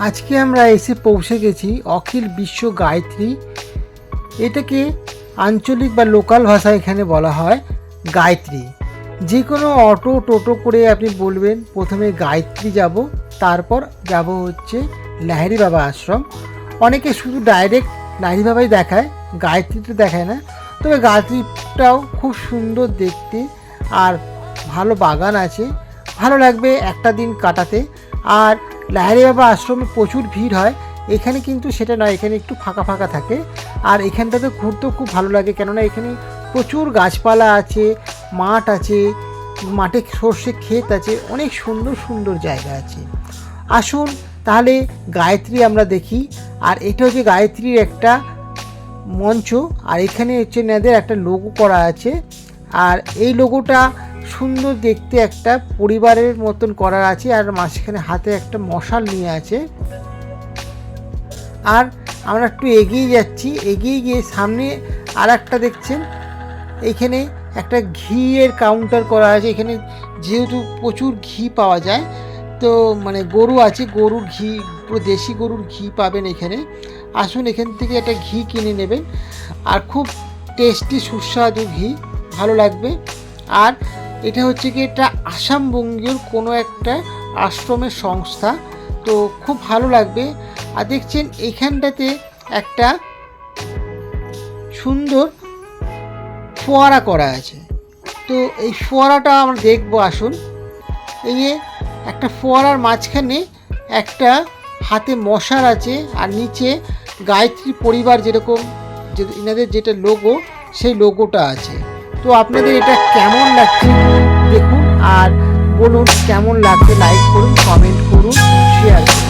আজকে আমরা এসে পৌঁছে গেছি অখিল বিশ্ব গায়ত্রী। এটাকে আঞ্চলিক বা লোকাল ভাষায় এখানে বলা হয় গায়ত্রী। যে কোনো অটো, টোটো করে আপনি বলবেন, প্রথমে গায়ত্রী যাব, তারপর যাব হচ্ছে লাহিড়ি বাবা আশ্রম। অনেকে শুধু ডাইরেক্ট লাহিড়ি বাবাই দেখায়, গায়ত্রীটা দেখায় না। তবে গায়ত্রীটাও খুব সুন্দর দেখতে আর ভালো বাগান আছে। ভালো লাগবে একটা দিন কাটাতে। আর লাহিড়ি বাবা আশ্রমে প্রচুর ভিড় হয়। এখানে কিন্তু সেটা নয়, এখানে একটু ফাঁকা ফাঁকা থাকে। আর এখানটাতে ঘুরতেও খুব ভালো লাগে, কেননা এখানে প্রচুর গাছপালা আছে, মাঠ আছে, মাঠে সর্ষে ক্ষেত আছে, অনেক সুন্দর সুন্দর জায়গা আছে। আসুন, তাহলে গায়ত্রী আমরা দেখি। আর এটা হচ্ছে গায়ত্রীর একটা মঞ্চ, আর এখানে হচ্ছে এনাদের একটা লোগো করা আছে। আর এই লোগোটা সুন্দর দেখতে একটা পরিবারের মতন করার আছে আর মাঝখানে হাতে একটা মশাল নিয়ে আছে। আর আমরা একটু এগিয়ে যাচ্ছি, এগিয়ে গিয়ে সামনে আর একটা দেখছেন, এখানে একটা ঘিয়ের কাউন্টার করা আছে, এখানে যেহেতু প্রচুর ঘি পাওয়া যায়, তো মানে গরু আছে, গরুর ঘি, পুরো দেশি গরুর ঘি পাবেন এখানে। আসুন এখান থেকে একটা ঘি কিনে নেবেন, আর খুব টেস্টি সুস্বাদু ঘি, ভালো লাগবে। আর এটা হচ্ছে কি, এটা আসাম বঙ্গীয় কোনো একটা আশ্রমের সংস্থা। তো খুব ভালো লাগবে। আর দেখছেন এইখানটাতে একটা সুন্দর ফোয়ারা করা আছে। তো এই ফোয়ারাটা আমরা দেখব, আসুন। এই যে একটা ফোয়ারার মাঝখানে একটা হাতে মশার আছে, আর নিচে গায়ত্রী পরিবার যেরকম, যে, এনাদের যেটা লোগো সেই লোগোটা আছে। তো আপনাদের এটা কেমন লাগছে দেখুন, আর বলুন কেমন লাগছে লাইক করুন কমেন্ট করুন শেয়ার করুন।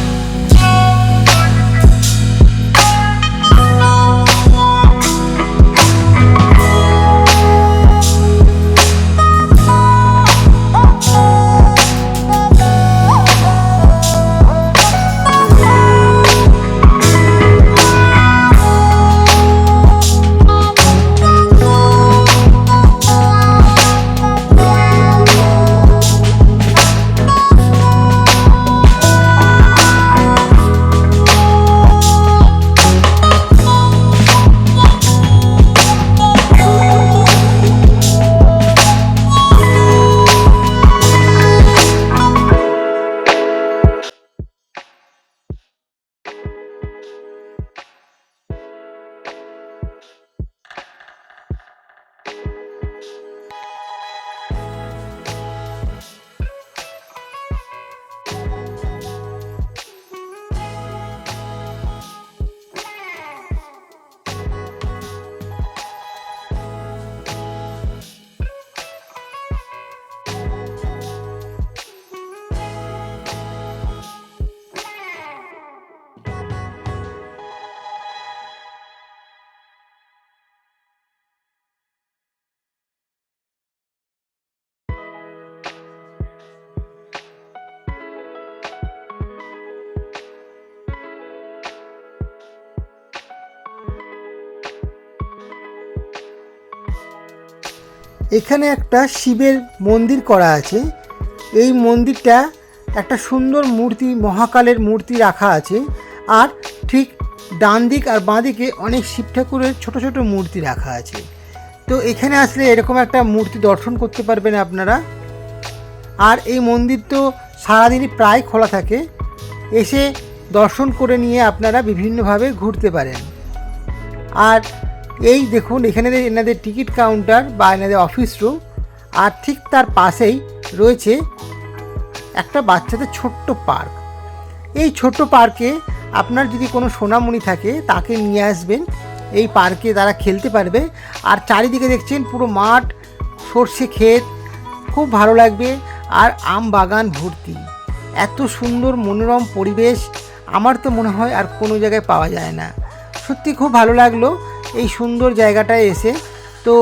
এখানে একটা শিবের মন্দির করা আছে। এই মন্দিরটা একটা সুন্দর মূর্তি, মহাকালের মূর্তি রাখা আছে। আর ঠিক ডান দিক আর বাঁ দিকে অনেক শিব ঠাকুরের ছোট ছোট মূর্তি রাখা আছে। তো এখানে আসলে এরকম একটা মূর্তি দর্শন করতে পারবেন আপনারা। আর এই মন্দির তো সারাদিনই প্রায় খোলা থাকে। এসে দর্শন করে নিয়ে আপনারা বিভিন্নভাবে ঘুরতে পারেন। আর এই দেখুন, এখানে এনাদের টিকিট কাউন্টার বা এনাদের অফিস রুম, আর ঠিক তার পাশেই রয়েছে একটা বাচ্চাদের ছোট্ট পার্ক। এই ছোট্ট পার্কে আপনার যদি কোনো সোনামণি থাকে, তাকে নিয়ে আসবেন। এই পার্কে তারা খেলতে পারবে। আর চারিদিকে দেখছেন পুরো মাঠ, সর্ষে ক্ষেত, খুব ভালো লাগবে। আর আম বাগান ভর্তি। এত সুন্দর মনোরম পরিবেশ, আমার তো মনে হয় আর কোনো জায়গায় পাওয়া যায় না। সত্যি খুব ভালো লাগল। এই সুন্দর জায়গাটায় এসে, তো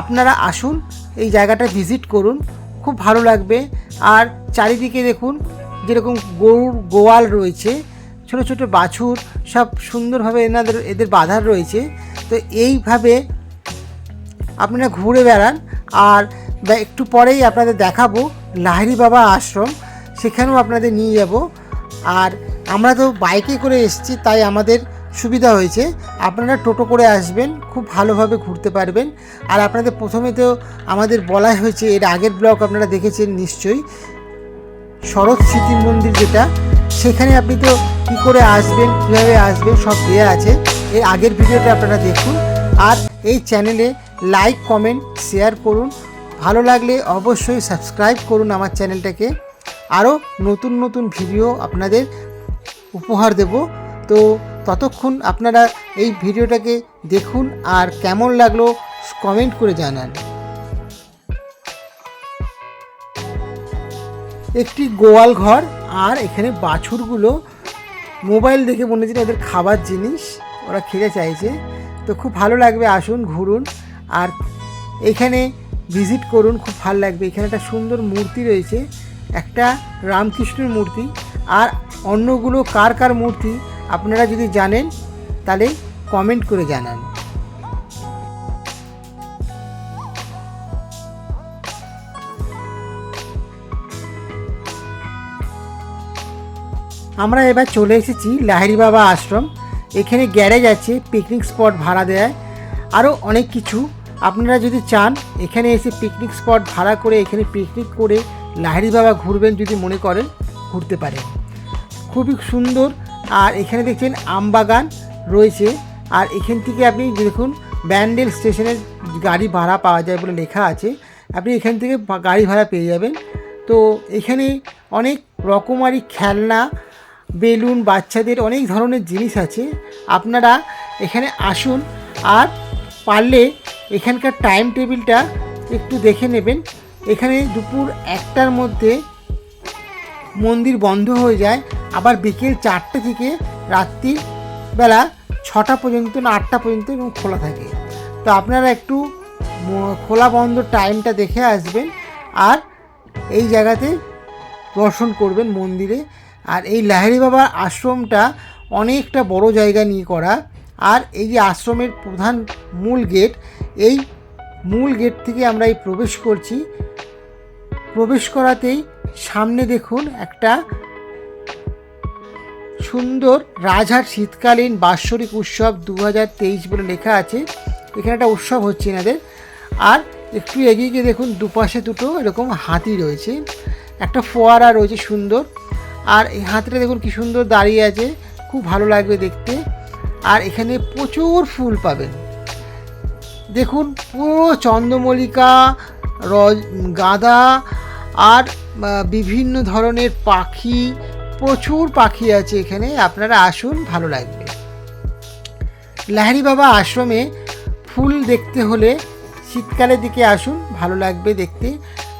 আপনারা আসুন, এই জায়গাটা ভিজিট করুন, খুব ভালো লাগবে। আর চারিদিকে দেখুন, যেরকম গরুর গোয়াল রয়েছে, ছোট ছোট বাছুর, সব সুন্দরভাবে এনাদের, এদের বাঁধার রয়েছে। তো এইভাবে আপনারা ঘুরে বেড়ান। আর একটু পরেই আপনাদের দেখাবো লাহিড়ি বাবা আশ্রম, সেখানেও আপনাদের নিয়ে যাব। আর আমরা তো বাইকে করে এসেছি, তাই আমাদের সুবিধা হয়েছে। আপনারা টোটো করে আসবেন, খুব ভালোভাবে ঘুরতে পারবেন। আর আপনাদের প্রথমে তো আমাদের বলা হয়েছে, এর আগের ব্লগ আপনারা দেখেছেন নিশ্চয়ই, শরৎ স্মৃতি মন্দির যেটা, সেখানে আপনি তো কী করে আসবেন, কীভাবে আসবেন, সব দেওয়া আছে। এর আগের ভিডিওটা আপনারা দেখুন। আর এই চ্যানেলে লাইক, কমেন্ট, শেয়ার করুন। ভালো লাগলে অবশ্যই সাবস্ক্রাইব করুন আমার চ্যানেলটাকে। আরও নতুন নতুন ভিডিও আপনাদের উপহার দেব। তো ততক্ষণ আপনারা এই ভিডিওটাকে দেখুন আর কেমন লাগল কমেন্ট করে জানান। একটি গোয়াল ঘর আর এখানে বাছুরগুলো মোবাইল দেখে মনে হচ্ছে ওদের খাবার জিনিস, ওরা খেতে চাইছে। তো খুব ভালো লাগবে আসুন, ঘুরুন। আর এখানে ভিজিট করুন, খুব ভালো লাগবে। এখানে একটা সুন্দর মূর্তি রয়েছে, একটা রামকৃষ্ণের মূর্তি। আর অন্যগুলো কার কার মূর্তি? আপনারা যদি জানেন, তাহলে কমেন্ট করে জানান। আমরা এবার চলে এসেছি লাহিড়ি বাবা আশ্রম। এখানে গ্যারেজ আছে পিকনিক স্পট ভাড়া দেয়। আরও অনেক কিছু। আপনারা যদি চান, এখানে এসে পিকনিক স্পট ভাড়া করে এখানে পিকনিক করে লাহিড়ি বাবা ঘুরবেন যদি মনে করেন, ঘুরতে পারেন। খুবই সুন্দর আর এখানে দেখছেন আমবাগান রয়েছে। আর এখান থেকে আপনি দেখুন, ব্যান্ডেল স্টেশনের গাড়ি ভাড়া পাওয়া যায় বলে লেখা আছে। আপনি এখান থেকে গাড়ি ভাড়া পেয়ে যাবেন। তো এখানে অনেক রকমারি খেলনা, বেলুন, বাচ্চাদের অনেক ধরনের জিনিস আছে। আপনারা এখানে আসুন আর পারলে এখানকার টাইম টেবিলটা একটু দেখে নেবেন। এখানে দুপুর একটার মধ্যে মন্দির বন্ধ হয়ে যায়। আবার বিকেল চারটে থেকে রাত্রির বেলা ছটা পর্যন্ত না আটটা পর্যন্ত এবং খোলা থাকে। তো আপনারা একটু খোলা বন্ধ টাইমটা দেখে আসবেন আর এই জায়গাতে দর্শন করবেন মন্দিরে। আর এই লাহিড়ি বাবার আশ্রমটা অনেকটা বড় জায়গা নিয়ে করা। আর এই যে আশ্রমের প্রধান মূল গেট এই মূল গেট থেকে আমরা এই প্রবেশ করছি। প্রবেশ করাতেই সামনে দেখুন একটা সুন্দর রাজহাট শীতকালীন বাৎসরিক উৎসব দু হাজার তেইশ বলে লেখা আছে। এখানে একটা উৎসব হচ্ছে এনাদের। আর একটু এগিয়ে গিয়ে দেখুন, দুপাশে দুটো এরকম হাতি রয়েছে। একটা ফোয়ারা রয়েছে সুন্দর। আর এই হাতিটা দেখুন কি সুন্দর দাঁড়িয়ে আছে। খুব ভালো লাগবে দেখতে। আর এখানে প্রচুর ফুল পাবেন। দেখুন, পুরো চন্দ্রমল্লিকা, রজ, গাঁদা আর বিভিন্ন ধরনের পাখি প্রচুর পাখি আছে এখানে, আপনারা আসুন, ভালো লাগবে। লাহিড়ি বাবা আশ্রমে ফুল দেখতে হলে শীতকালের দিকে আসুন, ভালো লাগবে দেখতে।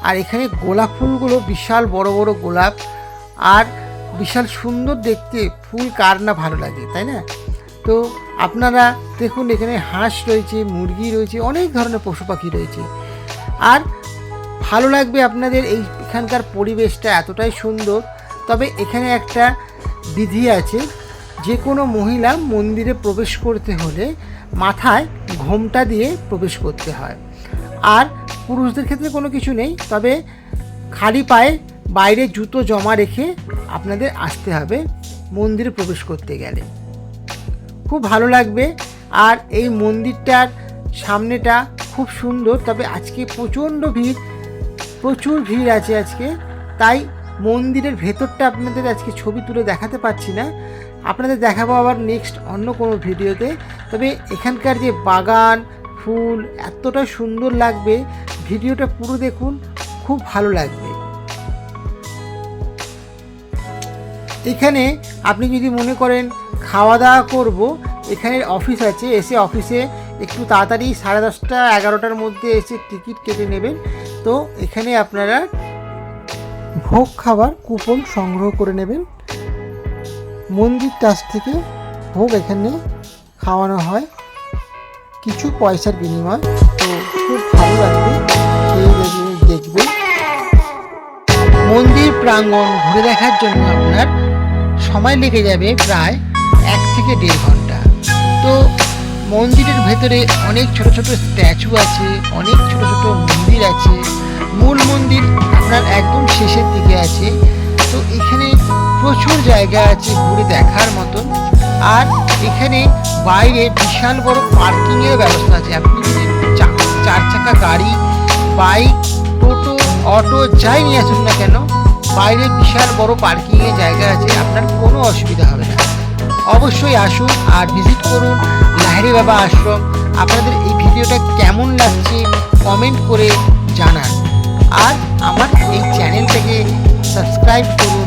আর এখানে গোলাপ ফুলগুলো, বিশাল বড় বড় গোলাপ আর বিশাল সুন্দর দেখতে, ফুল কার না ভালো লাগে, তাই না? তো আপনারা দেখুন, এখানে হাঁস রয়েছে, মুরগি রয়েছে, অনেক ধরনের পশু পাখি রয়েছে। আর ভালো লাগবে আপনাদের এই এখানকার পরিবেশটা এতটাই সুন্দর তবে এখানে একটা বিধি আছে, যে কোনো মহিলা মন্দিরে প্রবেশ করতে হলে মাথায় ঘোমটা দিয়ে প্রবেশ করতে হয়। আর পুরুষদের ক্ষেত্রে কোনো কিছু নেই, তবে খালি পায়ে বাইরে জুতো জমা রেখে আপনাদের আসতে হবে মন্দিরে প্রবেশ করতে গেলে। খুব ভালো লাগবে। আর এই মন্দিরটার সামনেটা খুব সুন্দর, তবে আজকে প্রচণ্ড ভিড়, প্রচুর ভিড় আছে আজকে, তাই মন্দিরের ভেতরটা আপনাদের আজকে ছবি তুলে দেখাতে পারছি না। আপনাদের দেখাবো আবার নেক্সট অন্য কোনো ভিডিওতে। তবে এখানকার যে বাগান, ফুল, এতটা সুন্দর লাগবে, ভিডিওটা পুরো দেখুন, খুব ভালো লাগবে। এখানে আপনি যদি মনে করেন খাওয়া দাওয়া করব, এখানে অফিস আছে, এসে অফিসে একটু তাড়াতাড়ি সাড়ে দশটা, এগারোটার মধ্যে এসে টিকিট কেটে নেবেন। তো এখানে আপনারা ভোগ খাবার কুপন সংগ্রহ করে নেবেন। মন্দির ট্রাস্ট থেকে ভোগ এখানে খাওয়ানো হয়। কিছু পয়সার বিনিময়। তো খুব ভালো লাগবে। দেখবেন মন্দির প্রাঙ্গণ ঘুরে দেখার জন্য আপনার সময় লেগে যাবে প্রায় এক থেকে দেড় ঘণ্টা। তো মন্দিরের ভেতরে অনেক ছোট ছোট স্ট্যাচু আছে, অনেক ছোট ছোট মন্দির আছে। মূল মন্দির আপনার একদম শেষের দিকে আছে। তো এখানে প্রচুর জায়গা আছে ঘুরে দেখার মতন আর এখানে বাইরে বিশাল বড় পার্কিংয়ের ব্যবস্থা আছে। আপনি যদি চার চাকা গাড়ি, বাইক, টোটো, অটো যাই নিয়ে আসুন না কেন, বাইরে বিশাল বড় পার্কিংয়ের জায়গা আছে। আপনার কোনো অসুবিধা হবে না। অবশ্যই আসুন আর ভিজিট করুন লাহিড়ি বাবা আশ্রম। আপনাদের এই ভিডিওটা কেমন লাগছে কমেন্ট করে জানান। আর আমার এই চ্যানেলটাকে সাবস্ক্রাইব করুন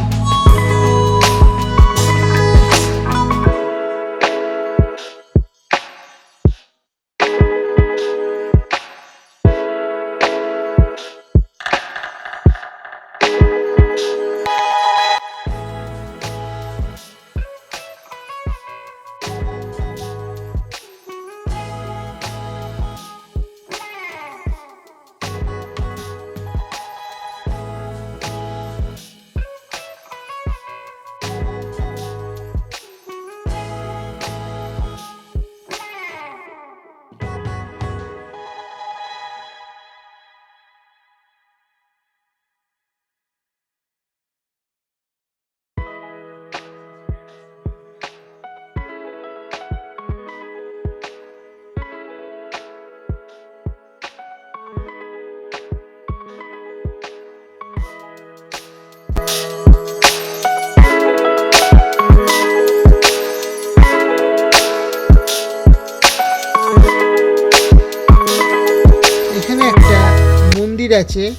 আছে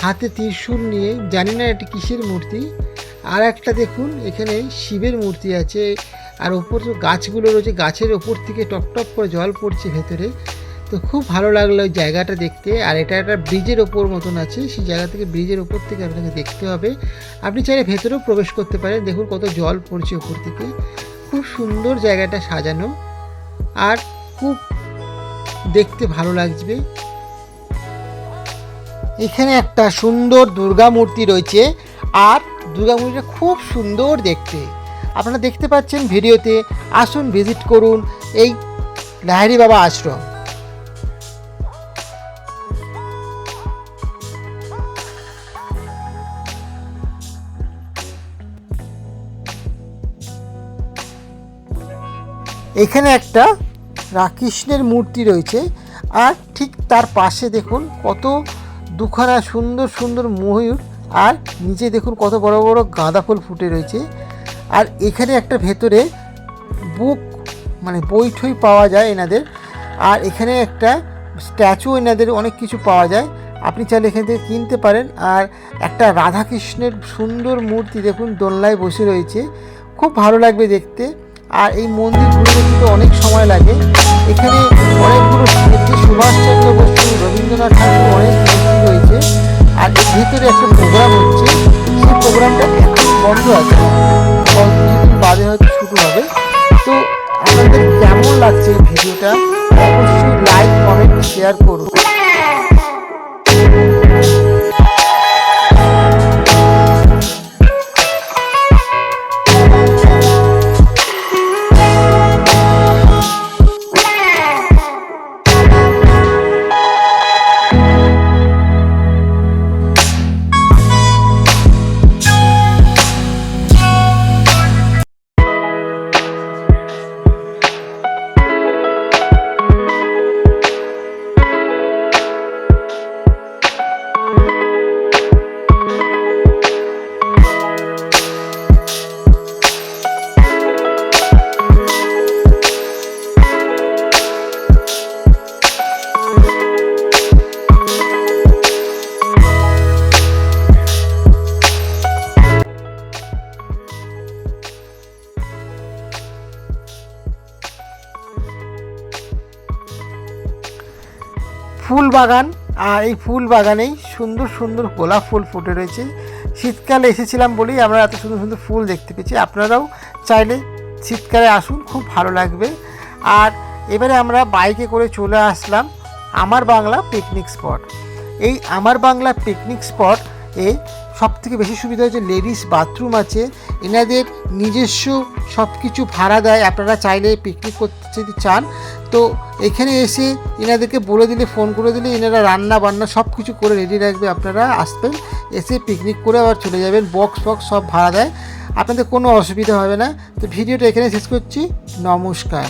হাতে ত্রিশূল নিয়ে, জানি না এটা কিসের মূর্তি। আর একটা দেখুন, এখানে শিবের মূর্তি আছে। আর ওপর গাছগুলো রয়েছে, গাছের ওপর থেকে টপ টপ করে জল পড়ছে ভেতরে। তো খুব ভালো লাগল ওই জায়গাটা দেখতে। আর এটা একটা ব্রিজের ওপর মতন আছে। সেই জায়গা থেকে ব্রিজের ওপর থেকে আপনাকে দেখতে হবে। আপনি চাইলে ভেতরেও প্রবেশ করতে পারেন। দেখুন কত জল পড়ছে ওপর থেকে। খুব সুন্দর জায়গাটা সাজানো। আর খুব দেখতে ভালো লাগবে এখানে একটা সুন্দর দুর্গা মূর্তি রয়েছে আর দুর্গা মূর্তিটা খুব সুন্দর দেখতে। আপনারা দেখতে পাচ্ছেন ভিডিওতে, আসুন ভিজিট করুন এই লাহারি বাবা আশ্রম। এখানে একটা রাকৃষ্ণের মূর্তি রয়েছে আর ঠিক তার পাশে দেখুন কত দুখানা সুন্দর সুন্দর ময়ূর আর নিচে দেখুন কত বড় বড় গাঁদা ফুল ফুটে রয়েছে। আর এখানে একটা ভেতরে বুক মানে বই ঠই পাওয়া যায় এনাদের। আর এখানে একটা স্ট্যাচু এনাদের অনেক কিছু পাওয়া যায়। আপনি চাইলে এখান থেকে কিনতে পারেন। আর একটা রাধাকৃষ্ণের সুন্দর মূর্তি দেখুন, দোলনায় বসে রয়েছে। খুব ভালো লাগবে দেখতে। আর এই মন্দির ঘুরতে কিন্তু অনেক সময় লাগে। এখানে অনেকগুলো সুভাষচন্দ্র বসু, রবীন্দ্রনাথ ভিতরে একটা প্রোগ্রাম হচ্ছে। সেই প্রোগ্রামটা এখন বন্ধ আছে। কিছুদিন বাদে হয়তো শুরু হবে। তো আপনাদের কেমন লাগছে ভিডিওটা? অবশ্যই লাইক কমেন্ট শেয়ার করুন। ফুল বাগান, আর এই ফুল বাগানেই সুন্দর সুন্দর গোলাপ ফুল ফুটে রয়েছে। শীতকালে এসেছিলাম বলেই আমরা এত সুন্দর সুন্দর ফুল দেখতে পেয়েছি। আপনারাও চাইলে শীতকালে আসুন, খুব ভালো লাগবে। আর এবারে আমরা বাইকে করে চলে আসলাম আমার বাংলা পিকনিক স্পট এই আমার বাংলা পিকনিক স্পট এ সব থেকে বেশি সুবিধা হচ্ছে লেডিস বাথরুম আছে। এনাদের নিজস্ব সব কিছু ভাড়া দেয়। আপনারা চাইলে পিকনিক করতে যদি চান, তো এখানে এসে এনাদেরকে বলে দিলে, ফোন করে দিলে এনারা রান্না বান্না সব কিছু করে রেডি রাখবে, আপনারা আসবেন, এসে পিকনিক করে আবার চলে যাবেন বক্স বক্স সব ভাড়া দেয়, আপনাদের কোনো অসুবিধা হবে না। তো ভিডিওটা এখানে শেষ করছি, নমস্কার।